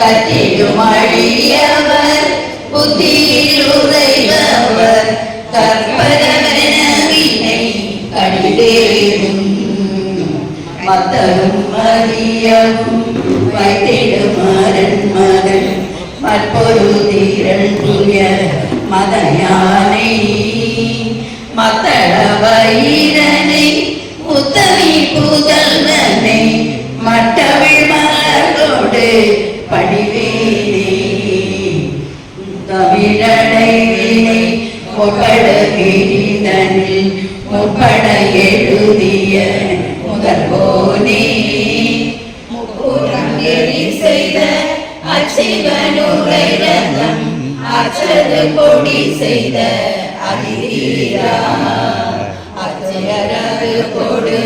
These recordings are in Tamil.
கத்திடும் அழியவர் புத்தியில் உறைபவர் கற்பரவன வினை கடிதேடும் மத்தரும் அறியவும் வைத்திடும் அரண் மகள் மற்பொரு தீரன் துய மதயானை மத்தள வயிரனை உத்தமி புதல்வனை மட்டவிழ் மலரோடு படிவேனே. தமிழடை வினை முப்பட கிரிதனில் முப்பட எழுதிய முதல்வோனே முப்புறம் செய்த அச்சிவனுரை ரதம் அச்சது கொடி செய்த அதிரா அச்சரது கொடு.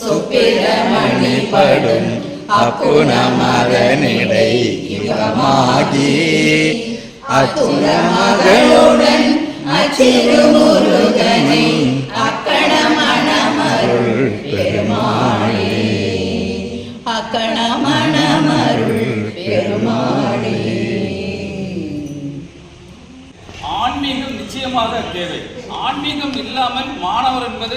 சுப்பிரமணி படும் அப்புனமதனிடை இவமாகி அச்சுர மகளுடன் அச்சிறுமுருகனை அக்கண மணமருள் பெருமாளே அக்கண மணமருள் பெருமாளே ஆன்மீகம் நிச்சயமாக தேவை. ஆன்மீகம் இல்லாமல் மாணவர் என்பது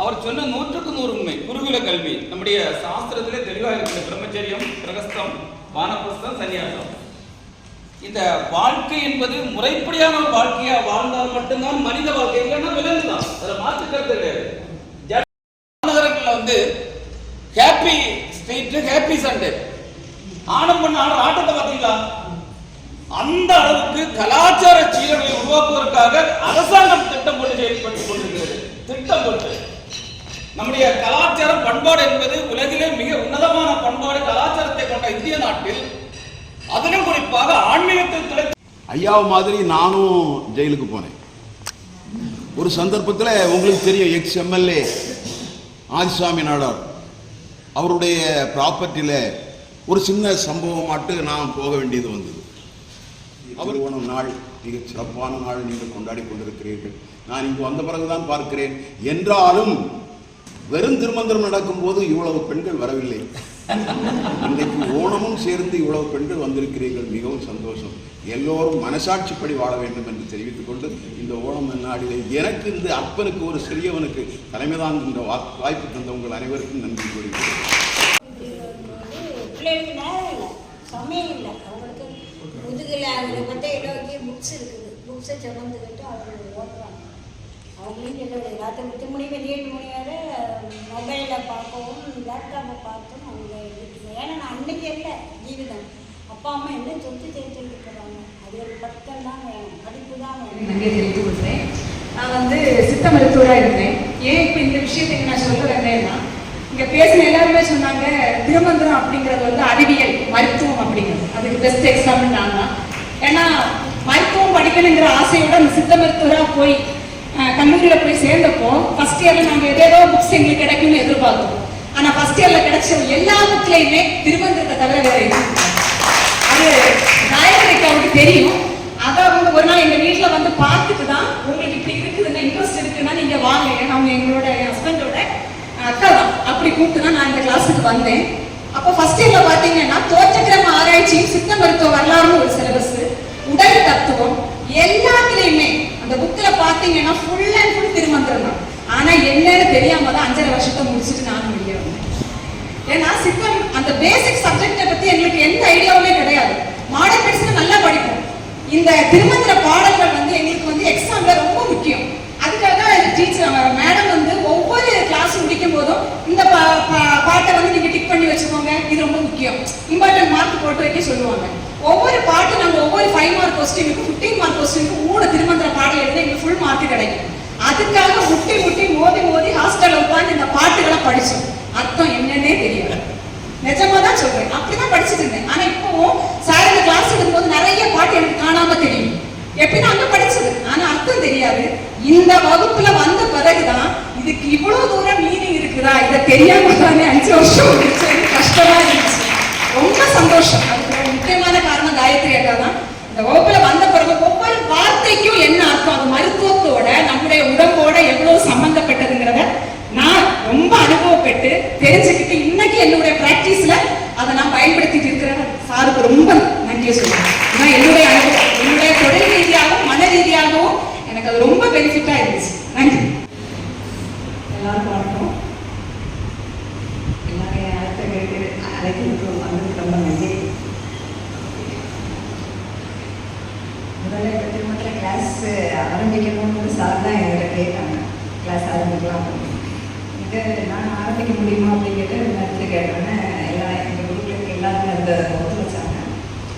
அவர் சொன்ன நூற்றுக்கு நூறு உண்மை. குருகுல கல்வி. நம்முடைய சாஸ்திரத்திலே தெளிவாக இருக்கிற பிரம்மச்சரியம் பிரகஸ்தம் வானப்பிரஸ்தம் சன்னியாசம் இந்த வாழ்க்கை என்பது முறைப்படியான ஒரு வாழ்க்கையா வாழ்ந்தால் மட்டும்தான் மனித வாழ்க்கை இல்லைன்னா விலங்கு தான் அதுல மாற்று கிடையாது. வந்து ஹாப்பி ஸ்ட்ரீட் ஹாப்பி சண்டே ஆனம் பண்ண ஆன ஆட்டத்தை பார்த்தீங்களா? அந்த அளவுக்கு கலாச்சார சீரமையை உருவாக்குவதற்காக அரசாங்கம் திட்டம் ஏற்பட்டுக் கொண்டிருக்கிறது. திட்டம் போட்டு நம்முடைய கலாச்சாரம் பண்பாடு என்பது உலகிலே மிக உன்னதமான பண்பாடு கலாச்சாரத்தை கொண்ட இந்திய நாட்டில் அதிலும் குறிப்பாக ஆன்மீகத்தில் துளை ஐயாவை மாதிரி நானும் ஜெயிலுக்கு போனேன். ஒரு சந்தர்ப்பத்தில் உங்களுக்கு தெரியும் எக்ஸ் எம்எல்ஏ ஆதிசாமி நாடார். அவருடைய ப்ராப்பர்ட்டியில் ஒரு சின்ன சம்பவம் மட்டும் நான் போக வேண்டியது வந்தது. அவர் நாள் மிக சிறப்பான நாள் நீங்கள் கொண்டாடி கொண்டிருக்கிறீர்கள். நான் இங்கு வந்த பிறகுதான் பார்க்கிறேன். என்றாலும் வெறும் திருமந்திரம் நடக்கும்போது இவ்வளவு பெண்கள் வரவில்லை. இன்றைக்கு ஓணமும் சேர்ந்து இவ்வளவு பெண்கள் வந்திருக்கிறீர்கள். மிகவும் சந்தோஷம். எல்லோரும் மனசாட்சிப்படி வாழ வேண்டும் என்று தெரிவித்துக் கொண்டு இந்த ஓணம் நாடிலே எனக்கு இந்த அப்பனுக்கு ஒரு சிறியவனுக்கு தலைமைதான் இந்த வா- வாய்ப்பு தந்த உங்கள் அனைவருக்கும் நன்றி கூறுகிறேன். முதுகில் அதில் பார்த்தா இலவக்கிய புக்ஸ் இருக்குது. புக்ஸை சுமந்துக்கிட்டு அவங்க ஓடுறாங்க. அவங்களும் சொல்ல ராத்திரி பத்து மணி வரை மணி வரை மொபைலில் பார்க்கவும் லேப்டாப்பை பார்த்தும் அவங்க இருக்கணும் ஏன்னா நான் அன்னைக்கு இல்லை ஜீவிதம் அப்பா அம்மா என்ன சொத்து சேர்த்து இருக்கிறாங்க அது ஒரு பட்டம் தான் வேணும் படிப்பு தான் வேணும். நன்றி தெரிவித்து நான் வந்து சித்த மருத்துவராக இருந்தேன். ஏன் இப்போ இந்த விஷயத்துக்கு நான் சொல்ல வந்தேன்னா இங்கே பேசின எல்லாருமே சொன்னாங்க திருமந்திரம் அப்படிங்கிறது வந்து அறிவியல் மருத்துவம் அப்படிங்கிறது. அதுக்கு பெஸ்ட் எக்ஸாம்பிள் நான் தான். ஏன்னா மருத்துவம் படிக்கணுங்கிற ஆசையோட அந்த சித்த மருத்துவராக போய் கல்லூரியில் போய் சேர்ந்தப்போ ஃபர்ஸ்ட் இயரில் நாங்கள் ஏதேதோ புக்ஸ் எங்களுக்கு கிடைக்கும்னு எதிர்பார்த்தோம். ஆனா ஃபர்ஸ்ட் இயர்ல கிடைச்ச எல்லா புக்லயுமே திருவந்திரத்தை தவிர வேற அது காயத்ரிக்கு அவருக்கு தெரியும். அத அவங்க ஒரு நாள் எங்க வீட்டில் வந்து பார்த்துட்டு தான் உங்களுக்கு இப்படி இருக்குதுன்னா இன்ட்ரெஸ்ட் இருக்குன்னா நீங்க வாங்க. ஏன்னா அவங்க எங்களோட ஹஸ்பண்டோட அக்கா தான். அப்படி கூப்பிட்டு தான் நான் இந்த கிளாஸுக்கு வந்தேன். அப்போ ஃபர்ஸ்ட் இயர்ல பாத்தீங்கன்னா தோற்றக்கிரம ஆராய்ச்சியும் சித்த மருத்துவ வரலாறுன்னு ஒரு சிலபஸ் உடல் தத்துவம் எல்லாத்துலயுமே அந்த புக்கில் பார்த்தீங்கன்னா ஃபுல் அண்ட் ஃபுல் திருமந்திரம் தான் ஆனால் என்னன்னு தெரியாம தான் அஞ்சரை வருஷத்தை முடிச்சுட்டு நானும் வெளியே வந்தேன். ஏன்னா சித்தம் அந்த பேசிக் சப்ஜெக்டை பற்றி எங்களுக்கு எந்த ஐடியாவுமே கிடையாது. மாடல் மெடிசன் நல்லா படிப்போம். இந்த திருமந்திர பாடல்கள் வந்து எங்களுக்கு வந்து எக்ஸாமில் ரொம்ப முக்கியம். அதுக்காக டீச்சர் மேடம் வந்து ஒவ்வொரு கிளாஸ் முடிக்கும் போதும் இந்த பா- பா- பாட்டை வந்து நீங்கள் டிக் பண்ணி வச்சுக்கோங்க. இது ரொம்ப முக்கியம். இம்பார்ட்டன்ட் மார்க் போட்டு வைக்க சொல்லுவாங்க. ஒவ்வொரு பாட்டு நம்ம ஒவ்வொரு ஃபைவ் மார்க் கொஸ்டினுக்கு ஃபிஃப்டீன் மார்க் கொஸ்டினுக்கு மூணு திருமந்திர பாடல் எழுதி எங்களுக்கு ஃபுல் மார்க் கிடைக்கும். அதுக்காக முட்டி முட்டி மோதி மோதி ஹாஸ்டல்ல உட்காந்து இந்த பாட்டுகளை படிச்சோம். அர்த்தம் என்னன்னே தெரியல நிஜமா தான் சொல்றேன். அப்படிதான் படிச்சுட்டு இருந்தேன். ஆனா இப்போ சார் இந்த கிளாஸ் எடுக்கும்போது நிறைய பாட்டு எனக்கு காணாம தெரியும். எப்படின்னா அங்க படிச்சது. ஆனா அர்த்தம் தெரியாது. இந்த வகுப்புல வந்த பிறகுதான் இதுக்கு இவ்வளவு தூரம் மீனிங் இருக்குதா? இதை தெரியாம தானே அஞ்சு வருஷம் முடிச்சது கஷ்டமா இருந்துச்சு ரொம்ப சந்தோஷம் அதுக்கு ஒரு முக்கியமான காரணம் காயத்ரி அக்கா தான் இந்த வகுப்புல வந்த பிறகு ஒவ்வொரு வார்த்தைக்கும் என்ன அர்த்தம்? அது மருத்துவத்தோட நம்முடைய உடம்போட எவ்வளவு சம்பந்தப்பட்டதுங்கிறத நான் ரொம்ப அனுபவப்பட்டு தெரிஞ்சுக்கிட்டு இன்னைக்கு என்னுடைய பிராக்டிஸ்ல அதை நான் பயன்படுத்திட்டு இருக்கிறேன். சாருக்கு ரொம்ப நன்றியை சொல்லுவேன் நான் என்னுடைய அனுபவம் என்னுடைய தொழில் ரீதியாகவும் மன ரீதியாகவும் எனக்கு அது ரொம்ப பெனிஃபிட்டா இருந்துச்சு. நன்றி. எல்லாருக்கும் வணக்கம். எல்லாரையும் அழைத்து அழைத்து ரொம்ப நன்றி முதல்ல இப்போ திருமண Eh, கிளாஸ் ஆரம்பிக்கணும்னு சார் தான் என்கிட்ட கேட்டாங்க. கிளாஸ் ஆரம்பிக்கலாம் இது நான் ஆரம்பிக்க முடியுமா அப்படின்னு கேட்டு கேட்டோன்னே எல்லாம் எங்கள் குரூப்பில் எல்லாருமே அந்த ஒத்துழைச்சாங்க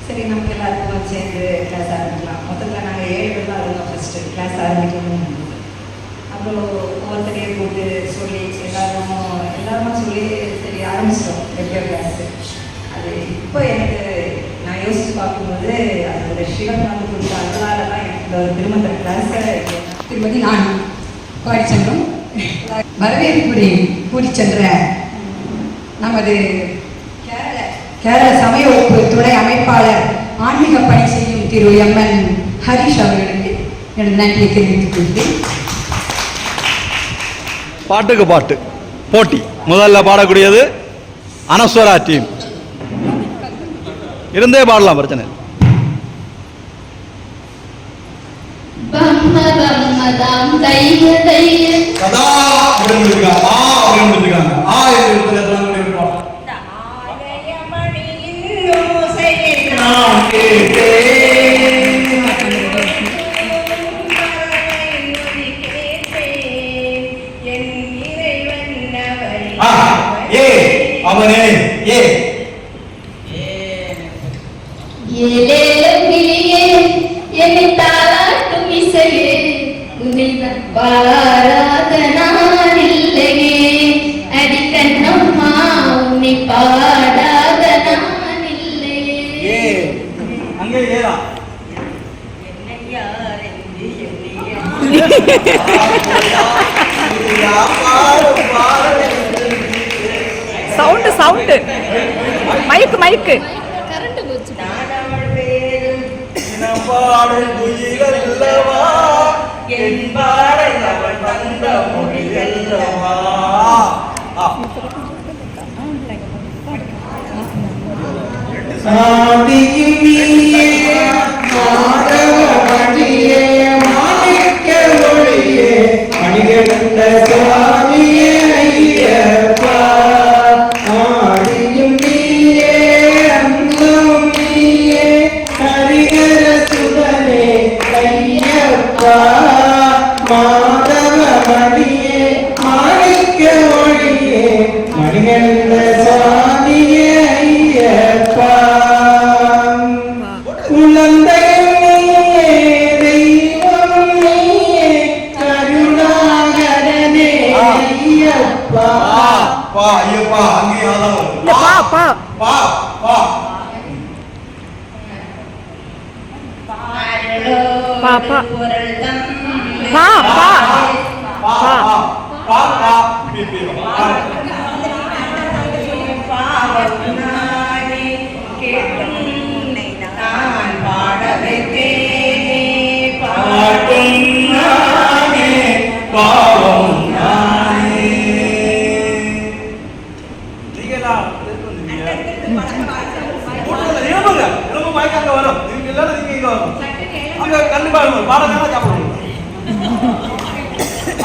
சரி நமக்கு எல்லாருக்கும் சேர்ந்து கிளாஸ் ஆரம்பிக்கலாம். மொத்தத்தில் நாங்கள் ஏழு பேர் தான் இருந்தோம் ஃபஸ்ட்டு கிளாஸ் ஆரம்பிக்கணும்னு. அப்புறம் ஒவ்வொருத்தரையும் கூப்பிட்டு சொல்லி எல்லாரும் எல்லாருமா சொல்லி சரி ஆரம்பிச்சிட்டோம். ரெகுலர் கிளாஸு அது இப்போ எனக்கு நான் யோசிச்சு பார்க்கும்போது அது ஒரு சிவன் வந்து கொடுத்த அதனால தான் திருமண கிளாஸை திருமதி நான் பாடிச்சென்றோம் வரவேற்புரை கூடி சென்ற நமது கேரள கேரள சமய ஒப்பு துணை அமைப்பாளர் ஆன்மீக பணி செய்யும் திரு எம் என் ஹரிஷ் அவர்களுக்கு எனது நன்றியை தெரிவித்துக் கொள்கிறேன் பாட்டுக்கு பாட்டு. போட்டி. முதல்ல பாடக்கூடியது அனஸ்வரா டீம் இருந்தே பாடலாம் பிரச்சனை സദാ അവിടെ വിളിക്കുക. ആ അവിടെ വിളിക്കുക. ആ എഴുത്തിൽ എത്ര കൂടി കേട്ടോ மைக்கு சாதியும் நீயே மாதவ வழியே மாணிக்க ஒளியே மணிகண்ட சாதி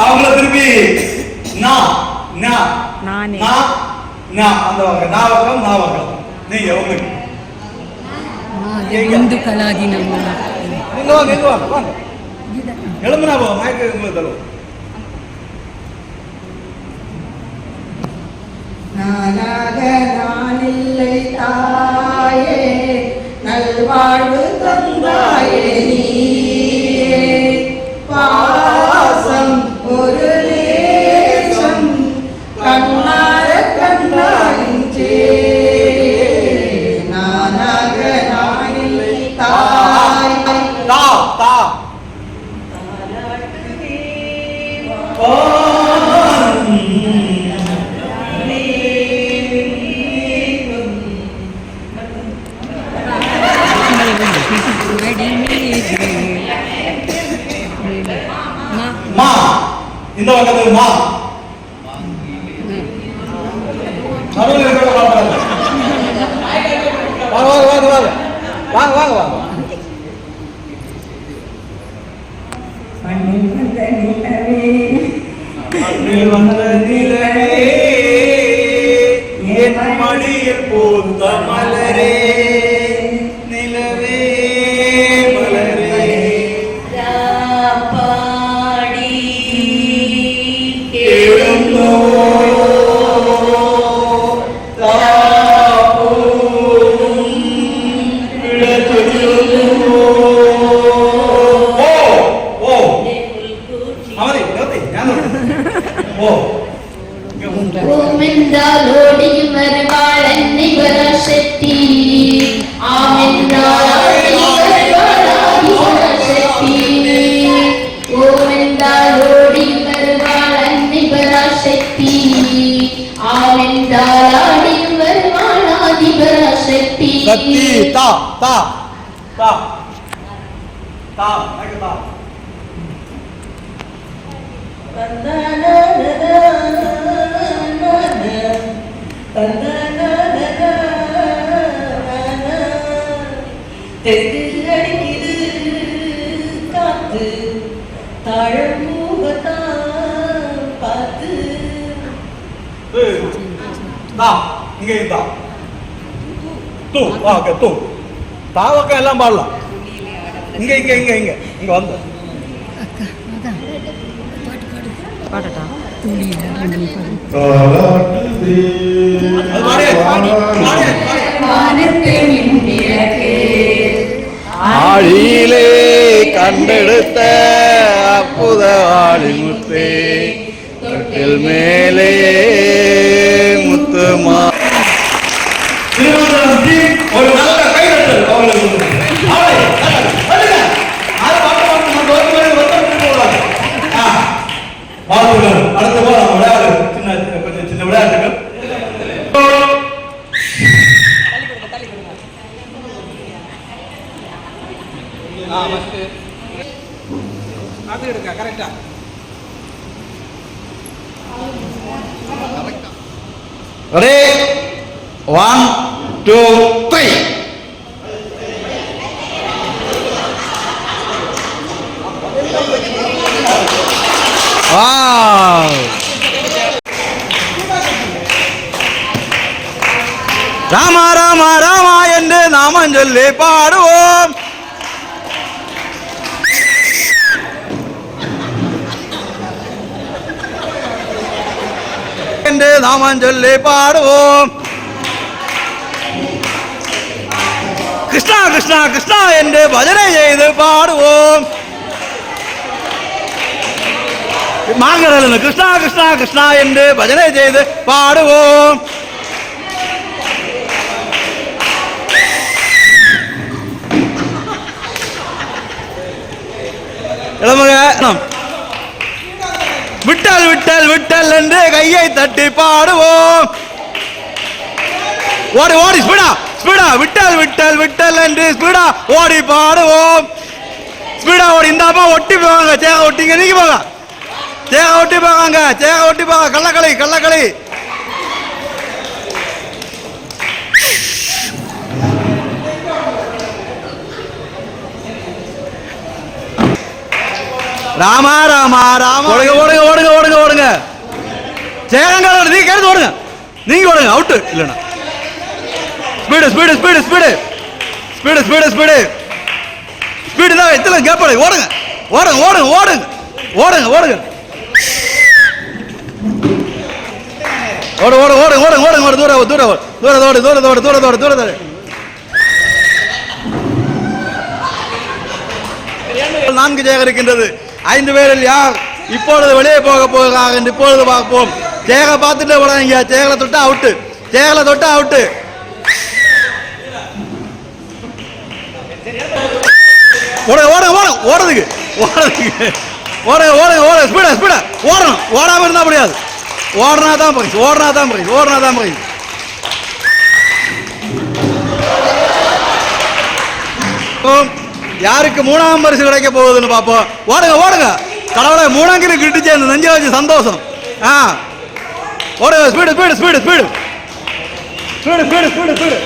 அவங்கள திருப்பி நான் நான் நானே. நான் நான் அந்த வகை நான் வகம் நல்வாழ்வு தந்தாயே மா இந்த பக்கத்துக்கு மா. நடுவில் இருக்கிற வாங்க வாங்க வாங்க வாங்க. வாங்க வாங்க வாங்க. மண்ணில் வந்த நிலவே வந்த நிலவே என் மடியில் மலரே? காத்து தாழமூகத்தான் பார்த்து இங்க தா. தூ வா ஓகே தூ. தா பக்கம் எல்லாம் பாடலாம் இங்க இங்க இங்க இங்க. இங்க வந்து. அது பாடியே, ஆழியிலே கண்டெடுத்த அற்புத ஆளிமுத்தே தொட்டில் மேலே முத்துமா திருவண்ணாமலை ஜி, ஒரு நல்ல கைதட்டல் அவர்களுக்கு அவளை, நல்ல, நல்ல. அதை பார்த்து பார்த்து நம்ம ஒரு மாதிரி ஒருத்தர் விட்டு போகலாம். ஆ, வாழ்த்துக்கள். அடுத்த போல நம்ம விளையாடு சின்ன சின்ன கொஞ்சம் சின்ன விளையாட்டுகள் ஆ ஃபஸ்ட்டு அது எடுக்க கரெக்டா Ready? One, two, three. Wow! Rama Rama Rama என்று நாமம் சொல்லி பாடுவோம் என்று நாமம் சொல்லி பாடுவோம். கிருஷ்ணா கிருஷ்ணா கிருஷ்ணா என்று பஜனை செய்து பாடுவோம். மாங்கடல் கிருஷ்ணா கிருஷ்ணா கிருஷ்ணா என்று பஜனை செய்து பாடுவோம். இளமக விட்டல் விட்டல் விட்டல் என்று கையை தட்டி பாடுவோம். ஓடி ஓடி ஸ்பீடா ஸ்பீடா. விட்டல் விட்டல் விட்டல் என்று ஸ்பீடா ஓடி பாடுவோம். ஸ்பீடா ஓடி இந்த அம்மா ஒட்டி போவாங்க. சேக ஒட்டிங்க நீங்க போங்க. சேக ஒட்டி போவாங்க சேக ஒட்டி போவாங்க கள்ளக்களி கள்ளக்களி. ராமா ராமா ராமா ஓடுங்க ஓடுங்க ஓடுங்க ஓடுங்க ஓடுங்க ஜெயலங்கா நீங்க கேட்டு ஓடுங்க நீங்க ஓடுங்க அவுட்டு இல்லைண்ணா speed speed speed speed speed speed speed speed தான் எத்தனை கேப் ஓடுங்க ஓடுங்க ஓடுங்க ஓடுங்க ஓடுங்க ஓடுங்க ஓடு ஓடு ஓடு ஓடுங்க ஓடுங்க ஓடு தூர தூர தூர தோடு தூர தோடு தூர தோடு தூர தோடு நான்கு ஜெயம் இருக்கின்றது ஐந்து பேரில் யார் இப்பொழுது வெளியே போக போகிறார் என்று இப்பொழுது பார்ப்போம். ஜெயக பார்த்துட்டு போடாதீங்க ஜெயகலை தொட்டா அவுட்டு ஜெயகலை தொட்டா அவுட்டு ஓட ஓட ஓட ஓடுறதுக்கு. ஓடுறதுக்கு. ஓட ஓட ஓட ஸ்பீடா ஸ்பீடா ஓடணும். ஓடாமல் இருந்தால் முடியாது ஓடுனா தான் பிரைஸ் ஓடுனா தான் பிரைஸ் ஓடுனா தான் பிரைஸ் யாருக்கு மூணாம் பரிசு கிடைக்க போகுதுன்னு பார்ப்போம். ஓடுங்க ஓடுங்க. கடவுளை மூணாங்கிரி கிட்டுச்சு அந்த நெஞ்ச வச்சு சந்தோஷம். ஆ. ஓடுங்க speed speed speed speed speed speed speed speed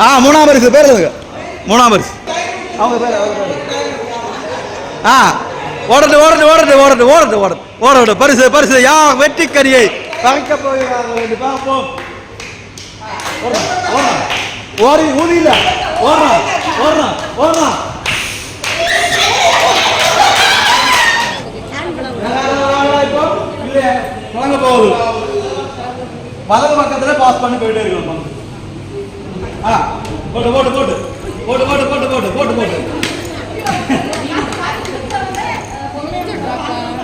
ஆ மூணாம் பரிசு பேர் சொல்லுங்க. மூணாம் பரிசு. அவங்க பேர் ஆ. ஓடட்டு ஓடட்டு ஓடட்டு ஓடட்டு ஓடட்டு ஓடட்டு. ஓடட்டு பரிசு பரிசு. யா வெற்றி கரியை பறக்க போகிறார்கள் என்று பார்ப்போம். ஓட ஓடுறா. ஓடி ஊதியில. ஓடுறான் ஓடுறான் ஓடுறான் இப்போ போகுது வலது பக்கத்துல பாஸ் பண்ணி போயிட்டே இருக்கணும் ஆ போட்டு போட்டு போட்டு. போட்டு போட்டு போட்டு போட்டு போட்டு போட்டு.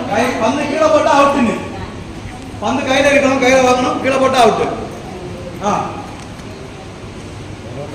கை பந்து கீழே போட்டு அவுட்டுன்னு பந்து கையில கிட்டணும் கையில வாங்கணும் கீழே போட்டு அவுட்டு ஆ.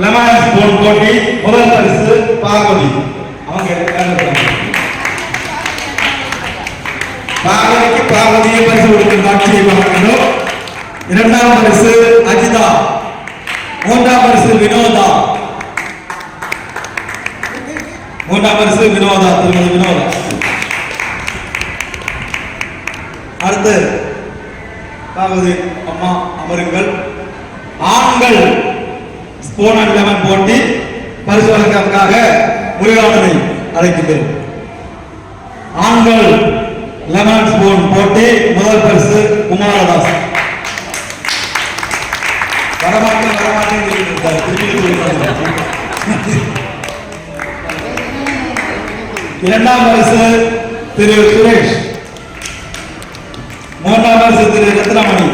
லெமன் ஸ்பூன் போட்டி முதல் பரிசு பார்வதி. அவங்க இறந்துட்டாங்க. பார்வதிக்கு பார்வதியை பரிசு கொடுக்கிற காட்சியை பார்க்கணும் இரண்டாம் பரிசு அஜிதா. மூன்றாம் பரிசு வினோதா. மூன்றாம் பரிசு வினோதா திருமதி வினோதா. அடுத்து பார்வதி அம்மா அமருங்கள். ஆண்கள் ஸ்போன் அண்ட் லெமன் போட்டி பரிசு வழங்குவதற்காக முருகானனை அழைக்கின்றேன். ஆண்கள் லெமன் ஸ்பூன் போட்டி முதல் பரிசு குமாரதாஸ். வரமாட்டேன் வரமாட்டேன் இரண்டாம் பரிசு திரு சுரேஷ். மூன்றாம் பரிசு திரு ரத்னமணி.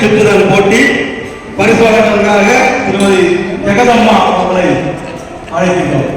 சுற்றுதல் போட்டி பரிசோதனைக்காக திருமதி ஜெகதம்மா அவர்களை அழைக்கின்றோம்.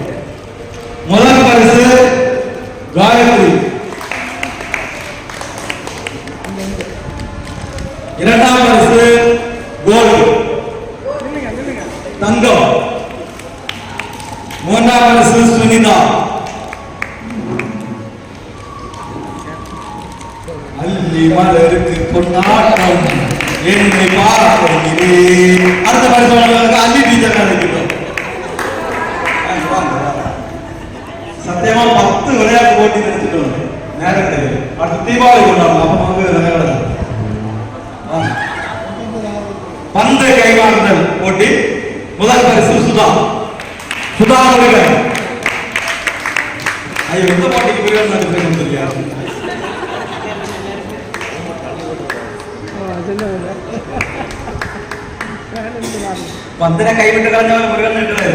கலந்தாலும் முருகன் என்று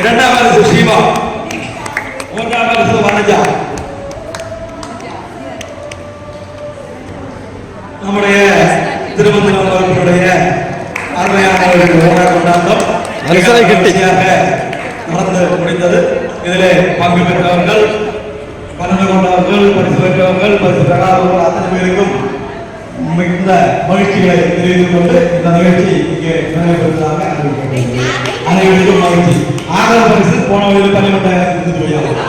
இரண்டாம் அரசு சிவா மூன்றாம் அரசு வனஜா. நம்முடைய திருமந்திரம் அவர்களுடைய அருமையானவர்கள் ஒன்றாக கொண்டாந்தோம் அரசரை கட்டியாக நடந்து முடிந்தது. இதிலே பங்கு பெற்றவர்கள் பலன் கொண்டவர்கள் பரிசு பெற்றவர்கள் பரிசு பெறாதவர்கள் அத்தனை பேருக்கும் மிகுந்த மகிழ்ச்சிகளை தெரிவித்துக் கொண்டு இந்த நிகழ்ச்சி இங்கே நிறைவேறுவதாக அறிவிக்கப்படுகிறது அனைவருக்கும் மகிழ்ச்சி. ஆதரவு பரிசு போன வழியில் பன்னிரெண்டாயிரத்தி இருபது ரூபாய் எனது